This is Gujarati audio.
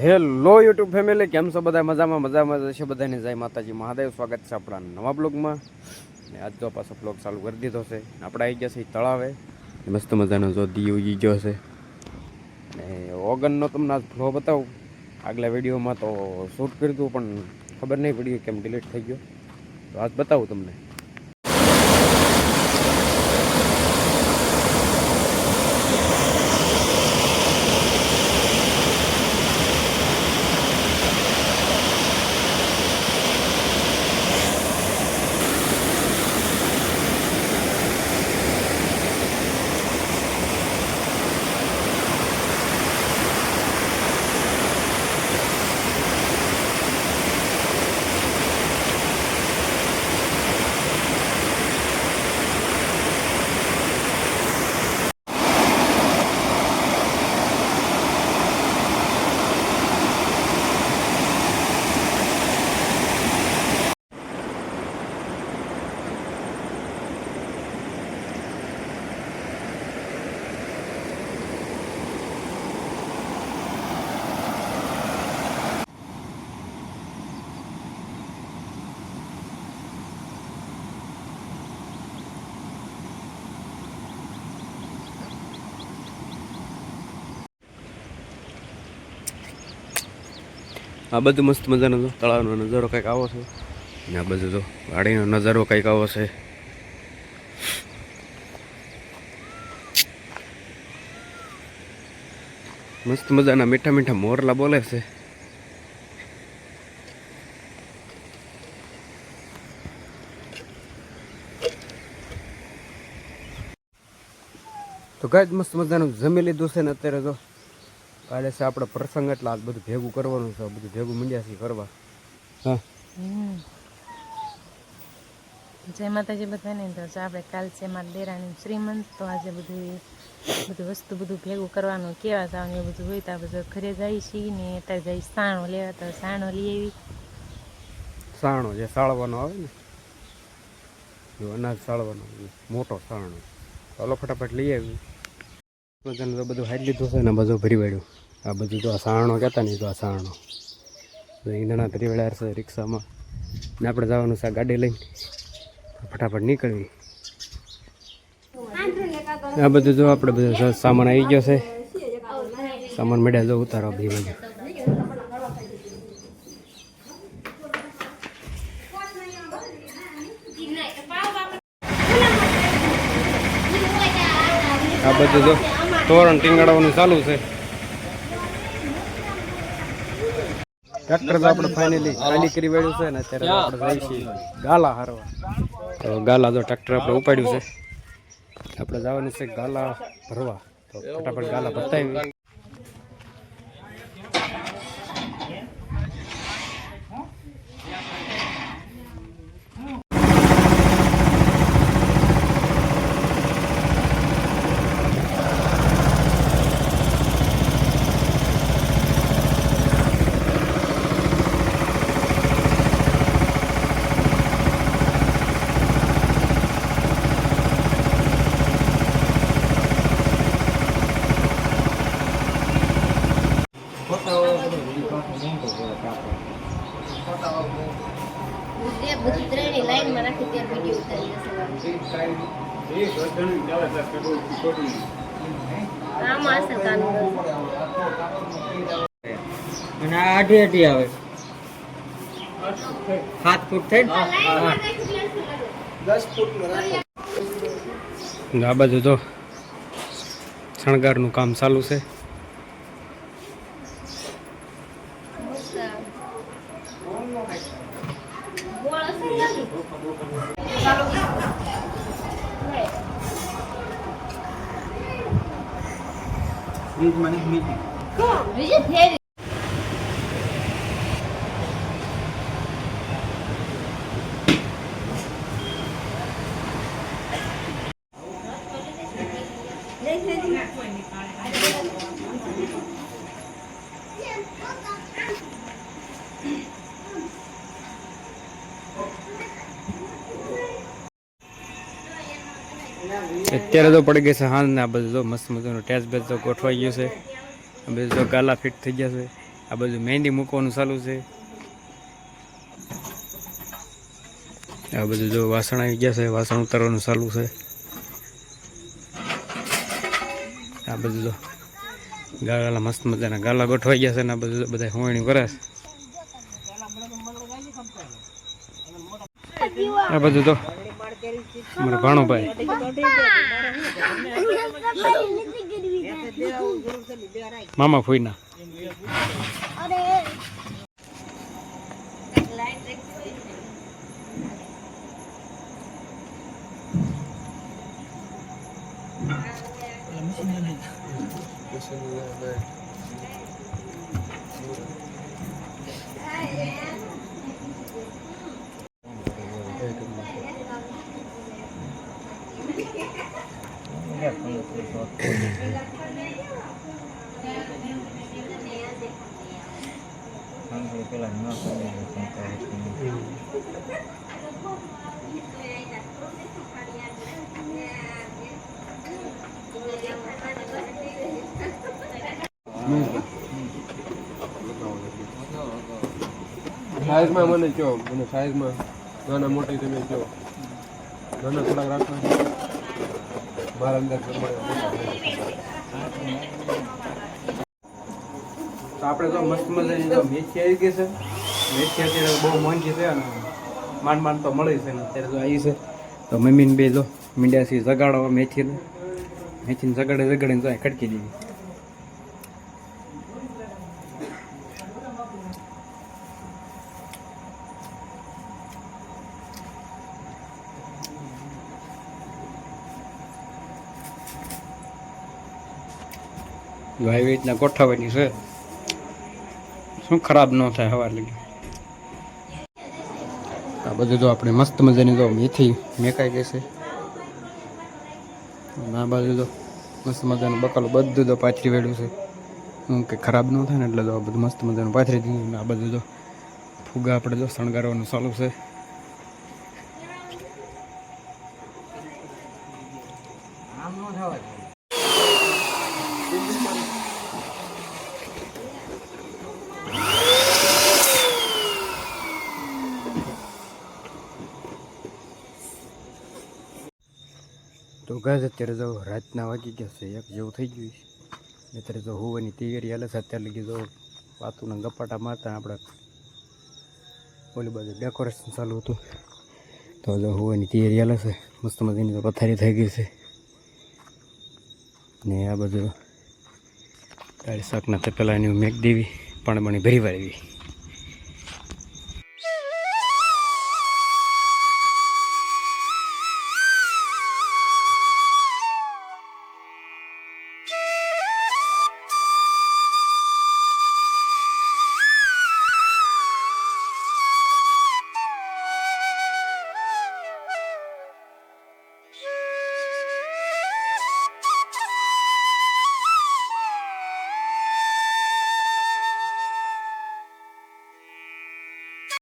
હેલો યુટ્યુબ ફેમિલી કેમ છો બધા? મજામાં મજામાં જશે બધાને. જય માતાજી. મહાદેવ. સ્વાગત છે આપણા નવા બ્લોગમાં. ને આજ તો પાછો બ્લોગ ચાલુ કરી દીધો છે. આપણે આવી ગયા છે તળાવે. મસ્ત મજાનો જો દી ઉગી ગયો છે. અને ઓગનનો તમને આજ ફ્લો બતાવું. આગલા વિડીયોમાં તો શૂટ કર્યું હતું પણ ખબર નહીં પડી કેમ ડિલીટ થઈ ગયો. તો આજ બતાવું તમને. આ બધું મસ્ત મજાનો જો તળાવનો નજારો કંઈક આવો છે. ને આ બધું જો વાડીનો નજારો કંઈક આવો છે. મસ્ત મજાના મીઠા મીઠા મોરલા બોલે છે. તો ગાય મસ્ત મજાનું જમી લીધું છે ને અત્યારે જો. કાલે છે આપણે પ્રસંગ એટલે આ બધું ભેગું કરવાનું છે બધું ભેગું મંડ્યા છે કરવા. હા. હમ. જય માતાજી બધાને તો આપણે કાલ છે મારા દેરાણી શ્રીમંત તો આજે બધું બધું વસ્તુ બધું ભેગું કરવાનું કેવા જવાનું એ બધું હોય તો બધું ઘરે જાય છીએ ને અત્યારે જઈ સાણો લેવા તો સાણો લઈ આવી. સાણો જે સાળવાનો આવે ને જો અનાજ સાળવાનો મોટો સાણો. ચાલો ફટાફટ લઈ આવી. બધાને તો બધું હારી લીધું છે ને બધું ભરી વળ્યું. આ બધું તો આ સાણો કહેતા નહીં તો આ તો ઈંધણા ભરી વળ્યા છે રિક્ષામાં. ને આપણે જવાનું છે ગાડી લઈને. ફટાફટ નીકળવી. આ બધું જો આપણે બધું સામાન આવી ગયો છે. સામાન મળ્યા જો ઉતારો બધી બાજુ આ બધું જો તોરણ ટીંગાડવાનું ચાલુ છે. ટ્રેક્ટર તો આપણે ફાઇનલી ખાલી કરી વાળ્યું છે ને અત્યારે આપણે છીએ ગાલા હારવા. તો ગાલા જો ટ્રેક્ટર આપણે ઉપાડ્યું છે. આપણે જવાનું છે ગાલા ભરવા. તો ફટાફટ ગાલા ભરતાવી તે બધી ત્રણેય લાઈનમાં રાખી ત્યાં વીડિયો ઉતારી દેશે. આમાં અસર કાનૂન અને આ આવે. સાત ફૂટ થઈ ને? ને આ બાજુ તો શણગારનું કામ ચાલુ છે. Meat money, meat. Come, we just had it. અત્યારે તો પડી ગઈ છે હાથ ને આ બધું મસ્ત મજાનું ટેસ્ટ બેચ તો ગોઠવાઈ ગયું છે. આ બધું તો ગાલા ફિટ થઈ ગયા છે. આ બધું મહેંદી મૂકવાનું ચાલુ છે. આ બધું જો વાસણ આવી ગયા છે, વાસણ ઉતારવાનું ચાલુ છે. આ બધું જો ગાળા મસ્ત મજાના ગાલા ગોઠવાઈ ગયા છે ને આ બધું બધા હોણી કરે છે. આ બધું તો મારા ભાણુભાઈ મામા ફોઈના સાઈઝમાં મને કહો મને સાઈઝમાં નાના મોટી તમે કહો. નાના થોડાક રાખવા મારા અંદર તો આપણે તો મસ્ત મજાની તો મેથી આવી ગઈ છે. મેથી અત્યારે બહુ મોંઘી છે અને માંડ માંડ તો મળી છે ને અત્યારે તો આવી છે. તો મમ્મીને બે જો મીંડ્યાથી જગાડવા મેથીને. મેથીને જગાડે જગાડીને તો ખટકી દીધી આવી રીતના ગોઠવવાની છે, શું ખરાબ ન થાય હવાર લગી. આ બધું તો આપણે મસ્ત મજાની તો મેથી મેકાઈ ગઈ છે. આ બાજુ તો મસ્ત મજાનું બકાલું બધું તો પાથરી વેડ્યું છે. હું કે ખરાબ ન થાય ને એટલે તો બધું મસ્ત મજાનું પાથરી દીધું. આ બધું તો ફુગા આપણે તો શણગારવાનું ચાલુ છે આમ ન થવા દે. તો ગાજ અત્યારે જો રાતના વાગી ગયા છે, એક જેવું થઈ ગયું છે. અત્યારે જો હોવાની તૈયારી હાલે છે, અત્યારે લગી જો વાતુના ગપાટા મારતા આપણે ઓલી બાજુ ડેકોરેશન ચાલુ હતું. તો જો હોવાની તૈયારી હાલે છે, મસ્ત મજાની તો પથારી થઈ ગઈ છે. ને આ બધું દાળી શાકના તપેલાની મેઘ દેવી પાણી પાણી ભરી વાળવી.